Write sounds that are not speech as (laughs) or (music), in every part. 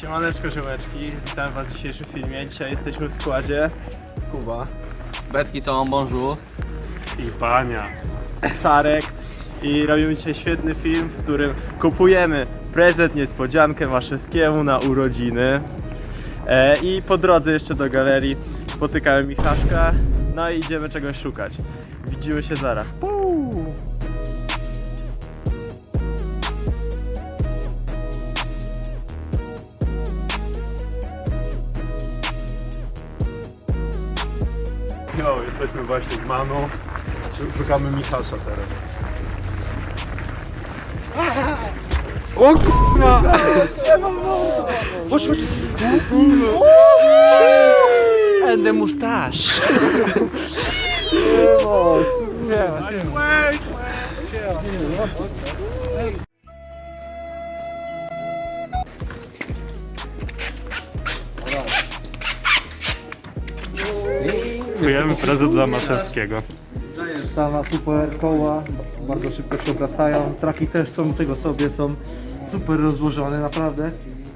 Siemaneczko, ziomeczki. Witam was w dzisiejszym filmie. Dzisiaj jesteśmy w składzie Kuba, Betki to bonjour. i Bania, Czarek i robimy dzisiaj świetny film, w którym kupujemy prezent niespodziankę Maszewskiemu na urodziny. E, I po drodze jeszcze do galerii spotykamy Michaszka, no i idziemy czegoś szukać. Widzimy się zaraz. Puu! Jesteśmy właśnie w Manu. Szukamy Michasza teraz. O kurwa! Chodź, chodź! And the mustache. Kupujemy prezent dla Maszewskiego. Sama super koła, bardzo szybko się obracają. Traki też są tego sobie, są super rozłożone, naprawdę.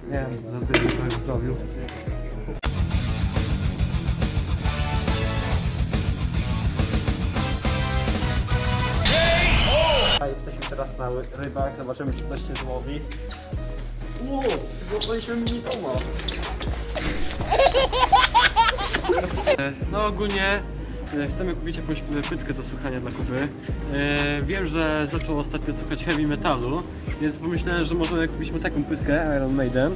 Nie wiem, za tyle to zrobił. Jesteśmy teraz na ry- rybach, zobaczymy czy ktoś się złowi. Ło, złapaliśmy mini Toma. No ogólnie e, chcemy kupić jakąś e, płytkę do słuchania dla Kuby. E, wiem, że zaczął ostatnio słuchać heavy metalu, więc pomyślałem, że możemy kupić mu taką płytkę Iron Maiden.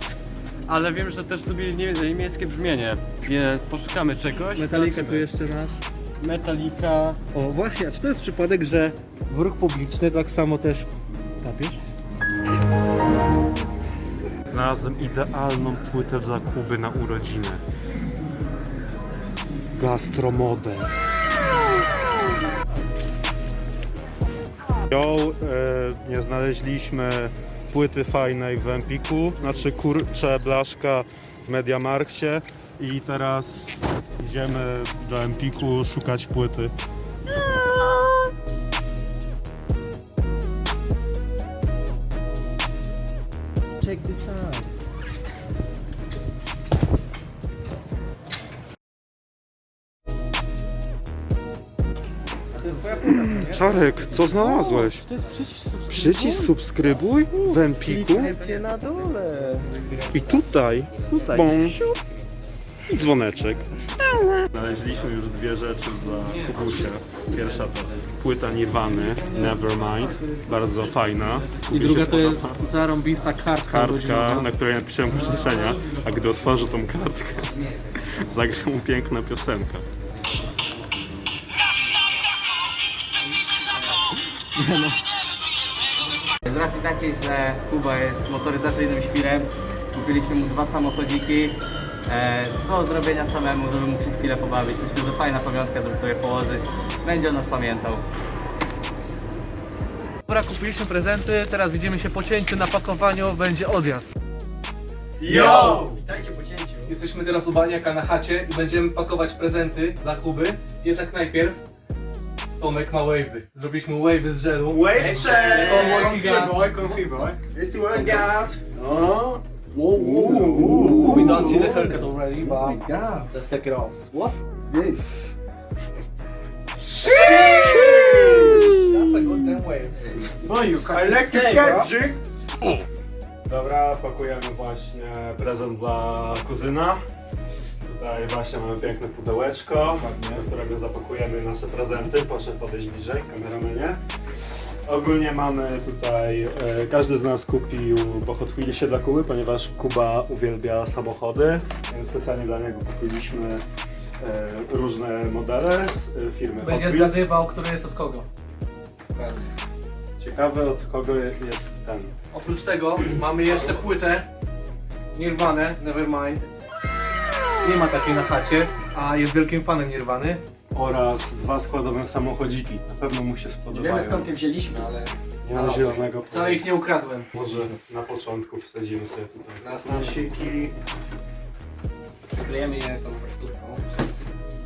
Ale wiem, że też lubi nie, niemieckie brzmienie, więc poszukamy czegoś. Metallica Zobaczymy. tu jeszcze masz. Metallica. O właśnie, a czy to jest przypadek, że w ruch publiczny tak samo też papież? Znalazłem idealną płytę dla Kuby na urodziny. Gastromodel. Ją e, nie znaleźliśmy płyty fajnej w Empiku, znaczy kurcze blaszka w Mediamarkcie i teraz idziemy do Empiku szukać płyty. Czarek, co znalazłeś? To jest przycisk subskrybuj. Przycisk subskrybuj w Empiku Klikajcie na dole. i tutaj, Tutaj. bąk, i dzwoneczek. Znaleźliśmy już dwie rzeczy dla Kubusia. Pierwsza to płyta Nirwany, Nevermind, bardzo fajna. I druga to jest zarąbista kartka kartka, na której napiszę życzenia, a gdy otworzy tą kartkę, (laughs) zagra mu piękna piosenka. Z racji takiej, że Kuba jest motoryzacyjnym świrem, kupiliśmy mu dwa samochodziki e, do zrobienia samemu, żeby mógł się chwilę pobawić. Myślę, że fajna pamiątka, żeby sobie położyć. Będzie o nas pamiętał. Dobra, kupiliśmy prezenty, teraz widzimy się po cięciu, na pakowaniu, będzie odjazd. Jesteśmy teraz u Baniaka na chacie i będziemy pakować prezenty dla Kuby. Jednak najpierw Tomek ma wave'y. Zrobiliśmy wave'y z żelu. Wave check! Come working out. boy, comfy boy. This workout. O, We don't see the haircut already, but let's take it off. That's a good damn waves. no you I like to catch Dobra, pakujemy właśnie prezent dla kuzyna. Tutaj właśnie mamy piękne pudełeczko, do którego zapakujemy nasze prezenty. Proszę podejść bliżej, kameramenie. Ogólnie mamy tutaj, e, każdy z nas kupił po Hot Wheelsie dla Kuby, ponieważ Kuba uwielbia samochody, więc specjalnie dla niego kupiliśmy e, różne modele z e, firmy Będzie Hot Wheels. zgadywał, który jest od kogo. Ciekawe od kogo jest ten. Oprócz tego mamy jeszcze płytę Nirvana, Nevermind. Nie ma takiej na chacie, a jest wielkim fanem Nirwany. oraz dwa składowe samochodziki. Na pewno mu się spodobają. Wiemy skąd je wzięliśmy, ale Nie ma zielonego Wcale ich nie ukradłem. Może na początku wsadzimy sobie tutaj Raz na nasiki. przykryjemy je tą pocztówką.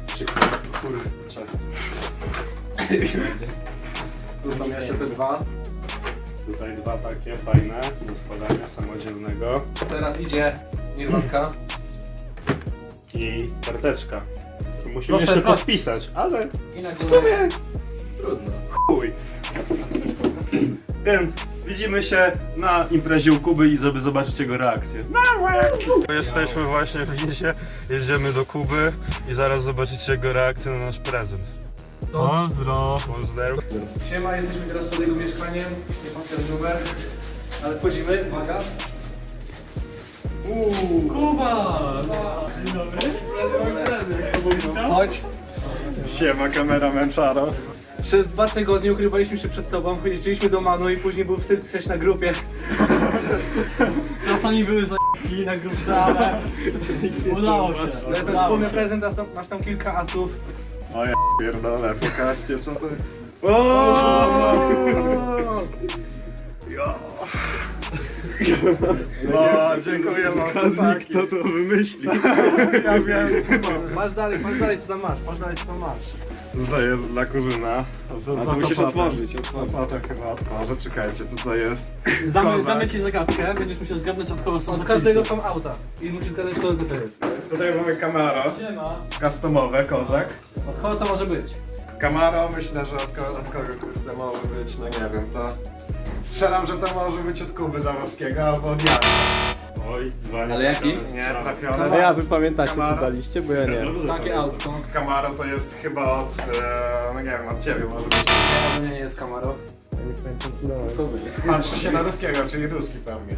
Czy kurczę. Tu są jeszcze te dwa. Tutaj dwa takie fajne do składania samodzielnego. Teraz idzie Nirwanka. I karteczka. Musimy Proszę, jeszcze proszę. podpisać, ale I na w sumie Trudno. chuj. Więc widzimy się na imprezie u Kuby i żeby zobaczyć jego reakcję. Jesteśmy właśnie, widzicie, jedziemy do Kuby i zaraz zobaczycie jego reakcję na nasz prezent. Pozdro! Pozdro! Siema, jesteśmy teraz pod jego mieszkaniem. Nie patrzę na numer. Ale wchodzimy, uwaga. Uuu, Kuba! Chodź. Siema kameraman Czaro. Przez dwa tygodnie ukrywaliśmy się przed tobą, jeździliśmy do Manu i później był wstyd pisać na grupie. Czasami były za***ki na grupce, ale udało się. Ale ten wspólny prezent, masz tam, masz tam kilka asów. O ja pierdolę, pokażcie co to... O, dziękuję wam. Kto to wymyślił? (laughs) Ja wiem. Masz dalej, masz dalej co tam masz, masz dalej co tam masz. Tutaj jest dla kuzyna. A to musisz otworzyć, otworzyć. A to chyba otworzę, czekajcie, co to jest? Damy, damy ci zagadkę, będziesz musiał zgadnąć od kogo są Od każdego są auta i musisz zgadać kogo to jest. Tutaj mamy Camaro, Siema. customowe, kozak. Od kogo to może być? Camaro, myślę, że od, ko- od kogo kurde może być, no nie wiem, to... Strzelam, że to może być od Kuby Zamowskiego albo od Jana. Oj, dwa nie Ale jaki? Nie, trafione. Ale ja wy pamiętacie co daliście, bo ja nie. Dobrze, Takie to- autko. Camaro to jest chyba od, e, no nie wiem, od ciebie może być. To nie jest Camaro. Ja nie pamiętam co dałem. Jest. Patrzy się na ruskiego, czyli ruski pewnie.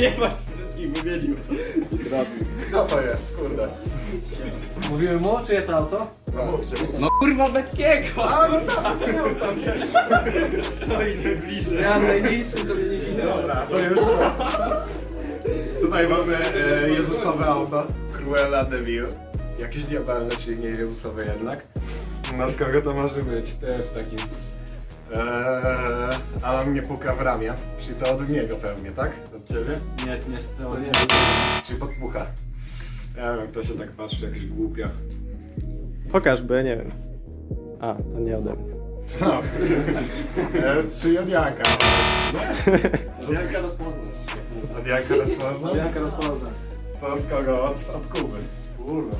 Nie ma wszystkich wymienił. Co to jest, kurde? Mówimy mu, czyje to auto? No mówcie. No kurwa Betkiego! Stoi najbliżej. Ja najbliższy to mnie nie widać. Dobra, to już Tutaj mamy e, Jezusowe auto. Cruella de Vil. Jakieś diabelne, czyli nie Jezusowe jednak. No od kogo to może być? To jest taki... Eee, Alan mnie puka w ramię. Czyli to od niego pewnie, tak? Od ciebie? Nie, to nie jest to. Nie. Czyli podpucha. Ja wiem, kto się tak patrzy, jakiś głupia. Pokaż, bo ja nie wiem. A, to nie ode mnie. No. (laughs) E, czyli od Janka. Od Janka rozpoznasz. Od Janka rozpoznał? Janka rozpozna. To od kogo? Od, od Kuby. Kurwa.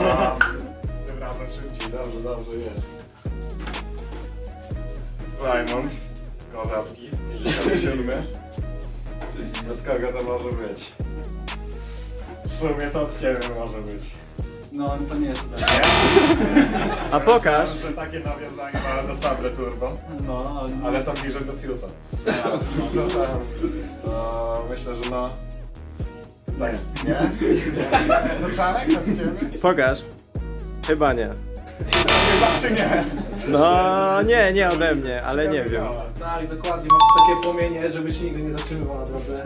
A, Wywracam szybciej, dobrze, dobrze jest. Raymond Kozacki, 57. Od kogo to może być? W sumie to od ciebie może być. No, to nie jest to. A pokaż! To takie nawiązanie ma do Sabre Turbo, No, ale ale są bliżej do Fiuta. No to, to myślę, że no... Tak, nie? Nie? To Czarek od ciebie? Pokaż. Chyba nie. Chyba czy nie? No nie, nie ode mnie, ale nie wiem. Tak, dokładnie. Masz takie płomienie, żeby się nigdy nie zatrzymywał na drodze.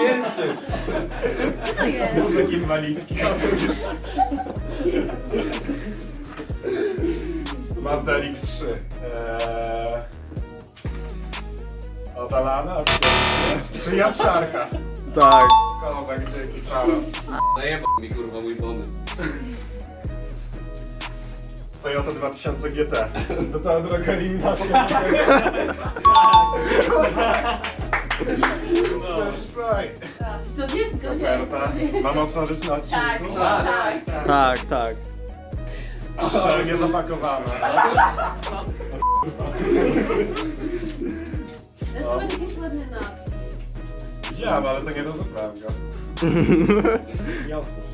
Pierwszy. Co to jest? Wózek inwalidzki. Mazda RX-3. Od Alana? Od ciebie? Czy Jabłczarka? Tak. Kozak, dzięki, czaro. Zajebał mi kurwa mój pomysł. Toyota 2000 GT. Do to droga eliminacja. Co nie? To nie. Oferta. Mam otworzyć na Tak, odcinku? tak. Tak, tak. Jeszcze nie zapakowane. Ładny napis. Widziałem, ale to nie rozumiałem go. Nie otwórz.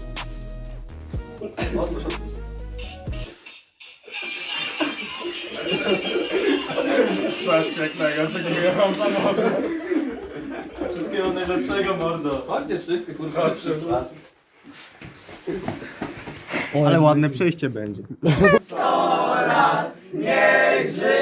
Coś pięknego, dziękuję wam za mordę. wszystkiego najlepszego, mordo. Chodźcie wszyscy kurwa. Chodźcie. Ale ładne przejście będzie. Niech żyje,